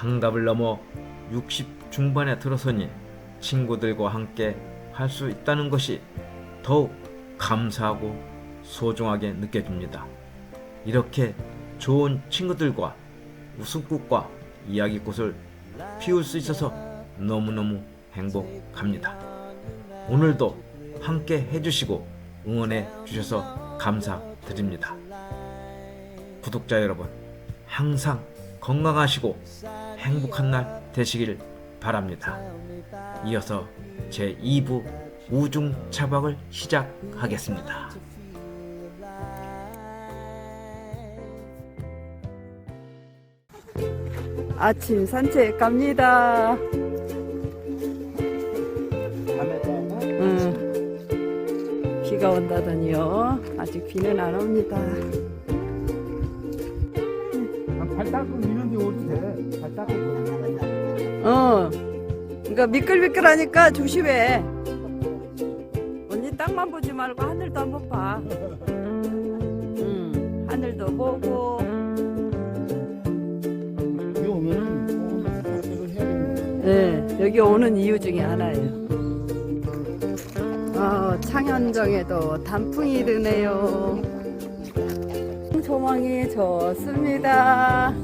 한갑을 넘어 60 중반에 들어서니 친구들과 함께 할 수 있다는 것이 더욱 감사하고 소중하게 느껴집니다. 이렇게 좋은 친구들과 웃음꽃과 이야기꽃을 피울 수 있어서 너무너무 행복합니다. 오늘도 함께 해주시고 응원해 주셔서 감사드립니다. 구독자 여러분, 항상 건강하시고 행복한 날 되시길 바랍니다. 이어서 제 2부 우중 차박을 시작하겠습니다. 아침 산책 갑니다. 응. 비가 온다더니요. 아직 비는 안 옵니다. 발 닦고 이런 데 오도 돼. 어. 그러니까 미끌미끌하니까 조심해. 언니 땅만 보지 말고 하늘도 한번 봐. 응. 하늘도 보고. 여기 오면은 산책을 해야 되는 네, 여기 오는 이유 중에 하나예요. 아, 창현정에도 단풍이 드네요. 조망이 좋습니다.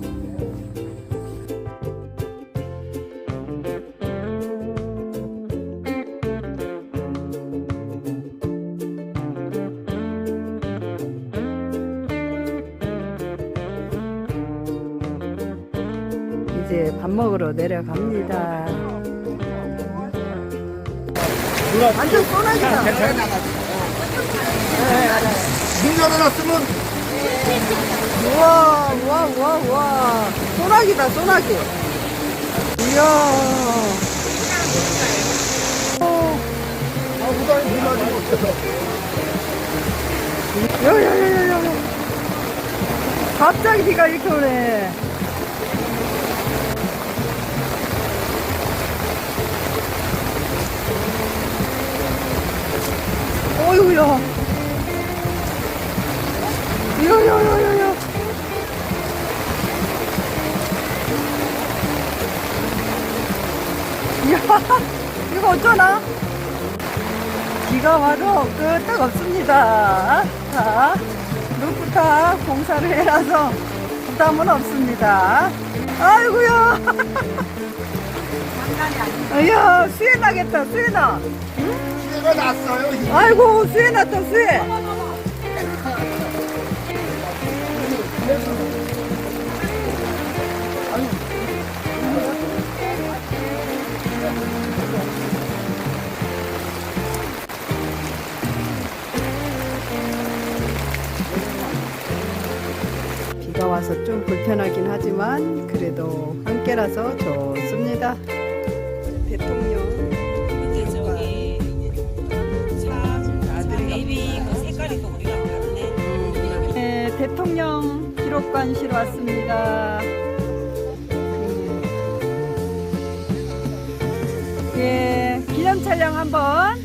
이제 밥 먹으러 내려갑니다. 완전 쏘나기다. 문 열어놨으면 우와, 우와, 우와, 우와. 쏘나기다, 쏘나기. 이야. 아. 야야야야야. 갑자기 비가 이렇게 오네. 어이구야. 야야야야야. 이야, 이거 어쩌나? 비가 와도 끄떡 없습니다. 자, 루프탑 공사를 해놔서 부담은 없습니다. 아이고야. 이야, 수해 나겠다, 수해 나. 피 해가 났어요. 아이고, 수해 났다, 수해. 비가 와서 좀 불편하긴 하지만 그래도 함께라서 좋습니다. 대통령 대통령 기록관실 왔습니다. 음. 예, 기념 촬영 한번.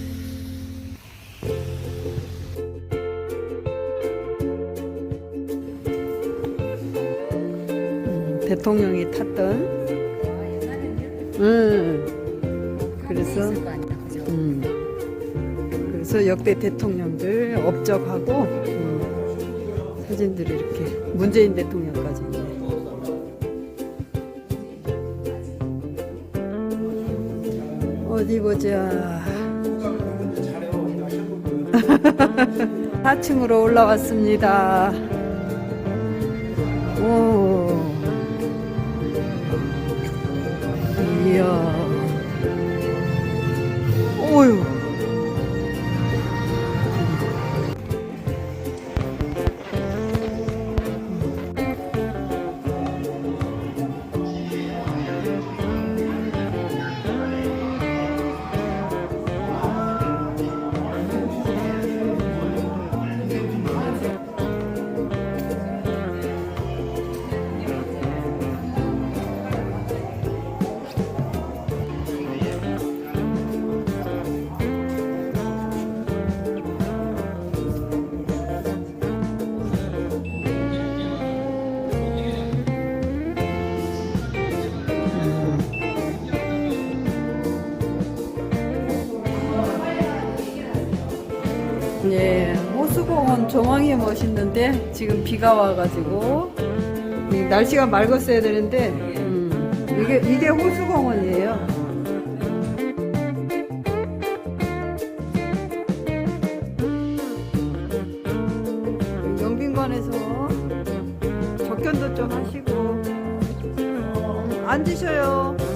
음, 대통령이 탔던. 음, 그래서. 음, 그래서 역대 대통령들 업적하고 음, 사진들이 이렇게 문재인 대통령까지 있네. 어디 보자. 4층으로 올라왔습니다. 오. 이야. 호수공원 조망이 멋있는데 지금 비가 와가지고 이 날씨가 맑았어야 되는데 음, 이게 이게 호수공원이에요. 영빈관에서 접견도 좀 하시고 음, 앉으셔요.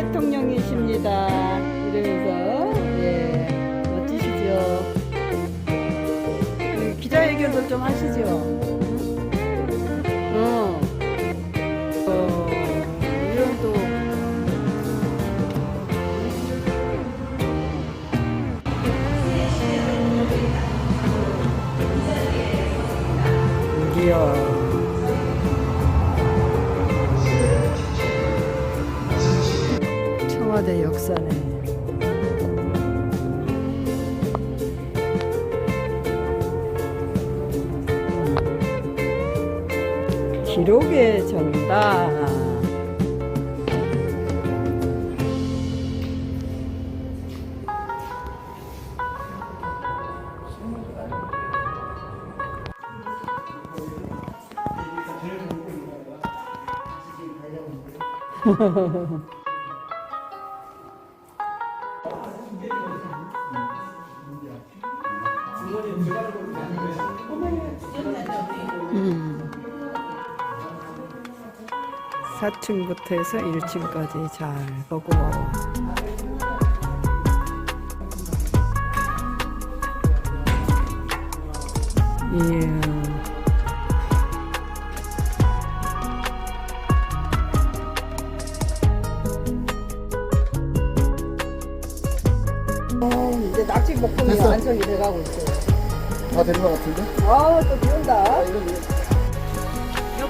대통령이십니다. 이러면서 예, 멋지시죠. 음, 기자회견도 좀 하시죠. 어. 어, 이런 또 역사네. 기록의 전당. 4층부터 해서 1층까지 잘 보고 예. 어, 이제 낙지 볶음이 완성이 돼가고 있어요. 다 되는 것 같은데? 아, 또 비온다.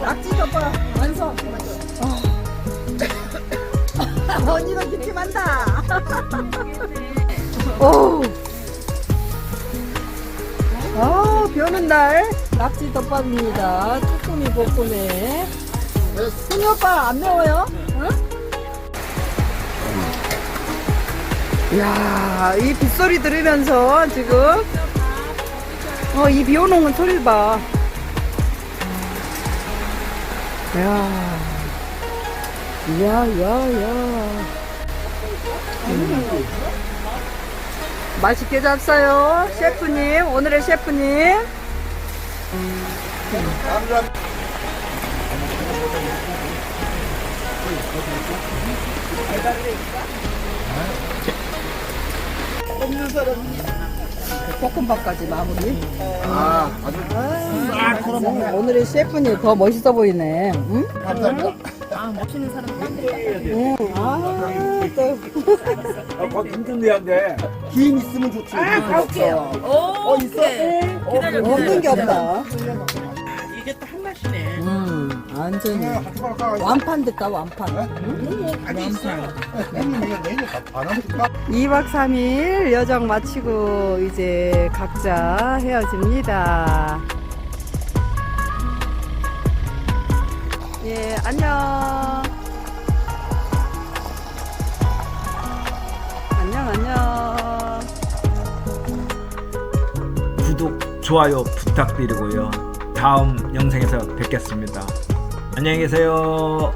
낙지 덮밥 완성. 어. 언니도 기침한다. 오. 아, 비 오는 날 낙지 덮밥입니다. 쭈꾸미 볶음에. 순이 오빠 안 매워요? 응? 이야, 이 빗소리 들으면서 지금 어, 이 비 오는 소리를 봐. 야. 야, 야, 야. 음. 맛있게 잡사요. 셰프님, 오늘의 셰프님. 볶음밥까지 마무리. 아, 아주 아, 오늘의 셰프님 더 멋있어 보이네. 응? 감사합니다. 응. 아, 또. 아, 거기 힘든데 한데 김 있으면 좋지. 아, 갈게요. 어, 있어? 없는 게 없다. 이게 또 한 맛이네. 음, 완전히. 완판 됐다, 완판. 아니, 있어. 형님, 이거 내일 안 하면 될까? 2박 3일 여정 마치고 이제 각자 헤어집니다. 예, 안녕. 안녕, 안녕. 구독, 좋아요 부탁드리고요. 다음 영상에서 뵙겠습니다. 안녕히 계세요.